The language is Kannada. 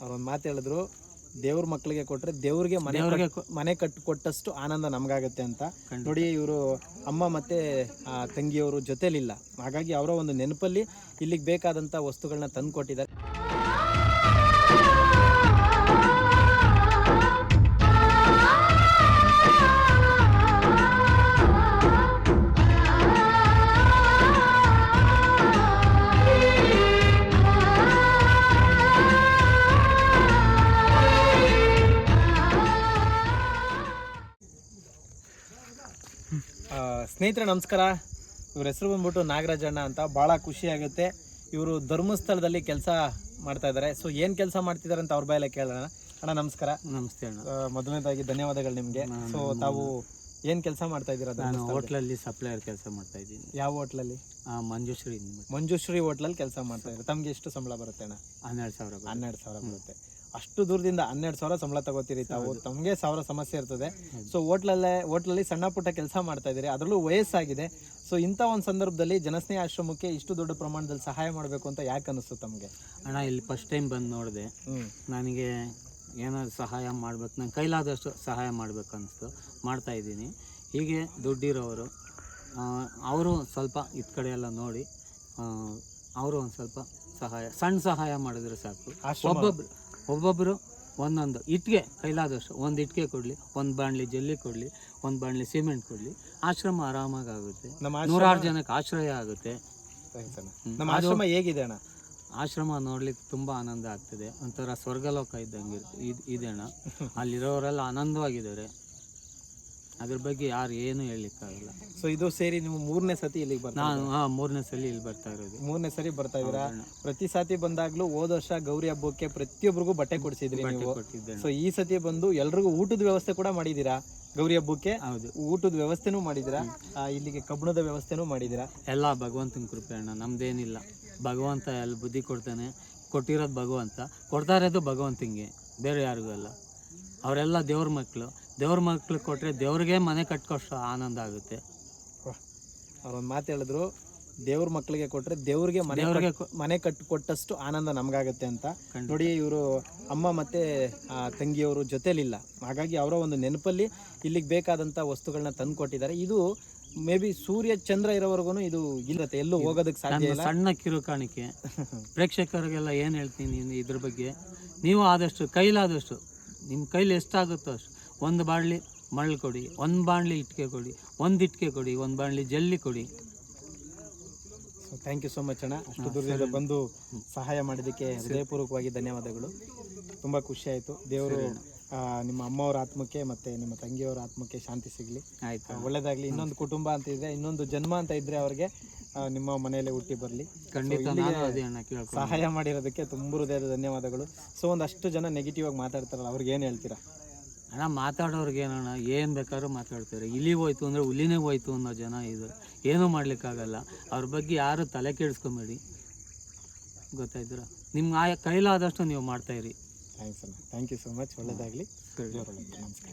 ಅವ್ರೊಂದು ಮಾತು ಹೇಳಿದ್ರು ದೇವ್ರ ಮಕ್ಕಳಿಗೆ ಕೊಟ್ರೆ ದೇವ್ರಿಗೆ ಮನೆ ಕಟ್- ಮನೆ ಕಟ್ಟು ಕೊಟ್ಟಷ್ಟು ಆನಂದ ನಮಗಾಗುತ್ತೆ ಅಂತ. ನೋಡಿ ಇವರು ಅಮ್ಮ ಮತ್ತೆ ಆ, ತಂಗಿಯವರು ಜೊತೆಲಿಲ್ಲ. ಹಾಗಾಗಿ ಅವರ ಒಂದು ನೆನಪಲ್ಲಿ ಇಲ್ಲಿಗೆ ಬೇಕಾದಂಥ ವಸ್ತುಗಳನ್ನ ತಂದು ಕೊಟ್ಟಿದ್ದಾರೆ ಸ್ನೇಹಿತರೆ ನಮಸ್ಕಾರ. ಇವ್ರ ಹೆಸರು ಬಂದ್ಬಿಟ್ಟು ನಾಗರಾಜಣ್ಣ ಅಂತ. ಭಾಳ ಖುಷಿ ಆಗುತ್ತೆ. ಇವರು ಧರ್ಮಸ್ಥಳದಲ್ಲಿ ಕೆಲಸ ಮಾಡ್ತಾ ಇದ್ದಾರೆ ಸೊ ಏನು ಕೆಲಸ ಮಾಡ್ತಿದ್ದಾರೆ ಅಂತ ಅವ್ರ ಬಾಯಲ್ಲೇ ಕೇಳೋಣ. ಅಣ್ಣ ನಮಸ್ಕಾರ. ನಮಸ್ತೆ ಅಣ್ಣ. ಮೊದಲನೇದಾಗಿ ಧನ್ಯವಾದಗಳು ನಿಮಗೆ. ಸೊ ತಾವು ಏನು ಕೆಲಸ ಮಾಡ್ತಾ ಇದ್ದೀರಾ ನಾನು? ಹೋಟ್ಲಲ್ಲಿ ಸಪ್ಲೈಯರ್ ಕೆಲಸ ಮಾಡ್ತಾ ಇದ್ದೀನಿ. ಯಾವ ಹೋಟ್ಲಲ್ಲಿ? ಆ, ಮಂಜುಶ್ರೀ. ಮಂಜುಶ್ರೀ ಹೋಟ್ಲಲ್ಲಿ ಕೆಲಸ ಮಾಡ್ತಾ ಇದ್ದಾರೆ. ತಮ್ಗೆ ಎಷ್ಟು ಸಂಬಳ ಬರುತ್ತೆ ಅಣ್ಣ? ಹನ್ನೆರಡು ಸಾವಿರ. ಹನ್ನೆರಡು ಸಾವಿರ ಬರುತ್ತೆ. ಅಷ್ಟು ದೂರದಿಂದ ಹನ್ನೆರಡು ಸಾವಿರ ಸಂಬಳ ತಗೋತೀರಿ ತಾವು. ತಮಗೆ ಸಾವಿರ ಸಮಸ್ಯೆ ಇರ್ತದೆ. ಸೊ ಹೋಟ್ಲಲ್ಲೇ ಹೋಟ್ಲಲ್ಲಿ ಸಣ್ಣ ಪುಟ್ಟ ಕೆಲಸ ಮಾಡ್ತಾ ಇದ್ದೀರಿ. ಅದರಲ್ಲೂ ವಯಸ್ಸಾಗಿದೆ. ಸೊ ಇಂಥ ಒಂದು ಸಂದರ್ಭದಲ್ಲಿ ಜನಸ್ನೇಹ ಆಶ್ರಮಕ್ಕೆ ಇಷ್ಟು ದೊಡ್ಡ ಪ್ರಮಾಣದಲ್ಲಿ ಸಹಾಯ ಮಾಡಬೇಕು ಅಂತ ಯಾಕೆ ಅನಿಸ್ತು ತಮಗೆ? ಅಣ್ಣ ಇಲ್ಲಿ ಫಸ್ಟ್ ಟೈಮ್ ಬಂದು ನೋಡಿದೆ. ನನಗೆ ಏನಾದ್ರು ಸಹಾಯ ಮಾಡ್ಬೇಕು. ನಂಗೆ ಕೈಲಾದಷ್ಟು ಸಹಾಯ ಮಾಡಬೇಕು ಅನಿಸ್ತು. ಮಾಡ್ತಾ ಇದ್ದೀನಿ. ಹೀಗೆ ದುಡ್ಡಿರೋರು ಅವರು ಸ್ವಲ್ಪ ಇದ್ ಕಡೆ ಎಲ್ಲ ನೋಡಿ ಅವರು ಒಂದು ಸ್ವಲ್ಪ ಸಹಾಯ ಸಣ್ಣ ಸಹಾಯ ಮಾಡಿದ್ರೆ ಸಾಕು. ಒಬ್ಬೊಬ್ರು ಒಬ್ಬೊಬ್ಬರು ಒಂದೊಂದು ಇಟ್ಟಿಗೆ ಕೈಲಾದಷ್ಟು ಒಂದು ಇಟ್ಟಿಗೆ ಕೊಡಲಿ ಒಂದು ಬಾಣಲಿ ಜಲ್ಲಿ ಕೊಡಲಿ ಒಂದು ಬಾಣಲಿ ಸಿಮೆಂಟ್ ಕೊಡಲಿ ಆಶ್ರಮ ಆರಾಮಾಗಿ ಆಗುತ್ತೆ. ನೂರಾರು ಜನಕ್ಕೆ ಆಶ್ರಯ ಆಗುತ್ತೆ. ನಮ್ಮ ಆಶ್ರಮ ಹೇಗಿದೆ ಅಣ್ಣ? ಆಶ್ರಮ ನೋಡ್ಲಿಕ್ಕೆ ತುಂಬ ಆನಂದ ಆಗ್ತದೆ. ಒಂಥರ ಸ್ವರ್ಗಲೋಕ ಇದ್ದಂಗೆ ಇದೆ ಅಣ್ಣ ಅಲ್ಲಿರೋರೆಲ್ಲ ಆನಂದವಾಗಿದ್ದಾರೆ. ಅದ್ರ ಬಗ್ಗೆ ಯಾರು ಏನು ಹೇಳಲಿಕ್ಕಾಗಲ್ಲ ಸೊ ಇದು ಸೇರಿ ನೀವು ಮೂರನೇ ಸತಿ ಇಲ್ಲಿಗೆ ಬರ್ತಾ ನಾನು ಹಾಂ ಮೂರನೇ ಸಲ ಇಲ್ಲಿ ಬರ್ತಾ ಇರೋದು. ಮೂರನೇ ಸರಿ ಬರ್ತಾ ಇದ್ದೀರಾ? ಪ್ರತಿ ಸತಿ ಬಂದಾಗ್ಲೂ ಹೋದ ವರ್ಷ ಗೌರಿ ಹಬ್ಬಕ್ಕೆ ಪ್ರತಿಯೊಬ್ಬರಿಗೂ ಬಟ್ಟೆ ಕೊಡಿಸಿದ್ರಿ ನೀವು. ಸೊ ಈ ಸತಿ ಬಂದು ಎಲ್ರಿಗೂ ಊಟದ ವ್ಯವಸ್ಥೆ ಕೂಡ ಮಾಡಿದ್ದೀರಾ? ಗೌರಿ ಹಬ್ಬಕ್ಕೆ ಹೌದು. ಊಟದ ವ್ಯವಸ್ಥೆನೂ ಮಾಡಿದ್ದೀರಾ? ಇಲ್ಲಿಗೆ ಕಬ್ಬಣದ ವ್ಯವಸ್ಥೆನೂ ಮಾಡಿದ್ದೀರಾ? ಎಲ್ಲ ಭಗವಂತನ ಕೃಪೆ ಅಣ್ಣ ನಮ್ದೇನಿಲ್ಲ. ಭಗವಂತ ಎಲ್ಲ ಬುದ್ಧಿ ಕೊಡ್ತಾನೆ. ಕೊಟ್ಟಿರೋದು ಭಗವಂತ. ಕೊಡ್ತಾ ಇರೋದು ಭಗವಂತಂಗೆ ಬೇರೆ ಯಾರಿಗೂ ಅಲ್ಲ. ಅವರೆಲ್ಲ ದೇವ್ರ ಮಕ್ಕಳು ದೇವ್ರ ಮಕ್ಳಿಗೆ ಕೊಟ್ಟರೆ ದೇವ್ರಿಗೆ ಮನೆ ಕಟ್ಕೋಷ್ಟು ಆನಂದ ಆಗುತ್ತೆ. ಅವ್ರೊಂದು ಮಾತು ಹೇಳಿದ್ರು ದೇವ್ರ ಮಕ್ಕಳಿಗೆ ಕೊಟ್ರೆ ದೇವ್ರಿಗೆ ಮನೆ ಮನೆ ಕಟ್- ಕೊಟ್ಟಷ್ಟು ಆನಂದ ನಮಗಾಗತ್ತೆ ಅಂತ. ನೋಡಿ ಇವರು ಅಮ್ಮ ಮತ್ತೆ ಆ, ತಂಗಿಯವರು ಜೊತೆಲಿಲ್ಲ. ಹಾಗಾಗಿ ಅವರ ಒಂದು ನೆನಪಲ್ಲಿ ಇಲ್ಲಿಗೆ ಬೇಕಾದಂಥ ವಸ್ತುಗಳನ್ನ ತಂದು ಕೊಟ್ಟಿದ್ದಾರೆ ಇದು ಮೇ ಬಿ ಸೂರ್ಯ ಚಂದ್ರ ಇರೋವರೆಗೂ ಇದು ಇಲ್ಲತ್ತೆ ಎಲ್ಲೂ ಹೋಗೋದಕ್ಕೆ ಸಾಧ್ಯ ಇಲ್ಲ. ಸಣ್ಣ ಕಿರುಕಾಣಿಕೆ ಪ್ರೇಕ್ಷಕರಿಗೆಲ್ಲ ಏನು ಹೇಳ್ತೀನಿ ಇದ್ರ ಬಗ್ಗೆ? ನೀವು ಆದಷ್ಟು ಕೈಲಾದಷ್ಟು ನಿಮ್ಮ ಕೈಲಿ ಎಷ್ಟಾಗುತ್ತೋ ಅಷ್ಟು. ಒಂದು ಬಾಣಲಿ ಮರಳು ಕೊಡಿ ಒಂದು ಬಾಣಲಿ ಇಟ್ಟಿಗೆ ಕೊಡಿ ಒಂದು ಇಟ್ಟಿಗೆ ಕೊಡಿ ಒಂದು ಬಾಣಲಿ ಜಲ್ಲಿ ಕೊಡಿ. ಥ್ಯಾಂಕ್ ಯು ಸೋ ಮಚ್ ಅಣ್ಣ. ಅಷ್ಟು ದೂರದಿಂದ ಬಂದು ಸಹಾಯ ಮಾಡಿದ್ದಕ್ಕೆ ಹೃದಯಪೂರ್ವಕವಾಗಿ ಧನ್ಯವಾದಗಳು. ತುಂಬ ಖುಷಿ ಆಯಿತು. ದೇವರು ನಿಮ್ಮ ಅಮ್ಮವರ ಆತ್ಮಕ್ಕೆ ಮತ್ತು ನಿಮ್ಮ ತಂಗಿಯವರ ಆತ್ಮಕ್ಕೆ ಶಾಂತಿ ಸಿಗಲಿ. ಆಯ್ತಾ ಒಳ್ಳೇದಾಗಲಿ. ಇನ್ನೊಂದು ಕುಟುಂಬ ಅಂತ ಇದ್ರೆ ಇನ್ನೊಂದು ಜನ್ಮ ಅಂತ ಇದ್ದರೆ ಅವ್ರಿಗೆ ನಿಮ್ಮ ಮನೆಯಲ್ಲೇ ಹುಟ್ಟಿ ಬರಲಿ. ಖಂಡಿತ ಸಹಾಯ ಮಾಡಿರೋದಕ್ಕೆ ತುಂಬ ಹೃದಯದ ಧನ್ಯವಾದಗಳು. ಸೊ ಒಂದಷ್ಟು ಜನ ನೆಗೆಟಿವ್ ಆಗಿ ಮಾತಾಡ್ತಾರಲ್ಲ ಅವ್ರಿಗೆ ಏನು ಹೇಳ್ತೀರಾ? ಅಣ್ಣ ಮಾತಾಡೋರ್ಗೆ ಏನಣ್ಣ ಏನು ಬೇಕಾದ್ರೂ ಮಾತಾಡ್ತಾರೆ. ಇಲ್ಲಿಗೆ ಹೋಯ್ತು ಅಂದರೆ ಹುಲಿನೇ ಹೋಯ್ತು ಅನ್ನೋ ಜನ ಇದು. ಏನೂ ಮಾಡಲಿಕ್ಕಾಗಲ್ಲ. ಅವ್ರ ಬಗ್ಗೆ ಯಾರು ತಲೆ ಕೆಡಿಸ್ಕೊಂಬೇಡಿ. ಗೊತ್ತಾಯ್ತೀರ? ನಿಮ್ಗೆ ಆ ಕೈಲಾದಷ್ಟು ನೀವು ಮಾಡ್ತಾಯಿರಿ ಥ್ಯಾಂಕ್ಸ್ ಅಣ್ಣ. ಥ್ಯಾಂಕ್ ಯು ಸೊ ಮಚ್ ಒಳ್ಳೆಯದಾಗಲಿ ನಮಸ್ಕಾರ.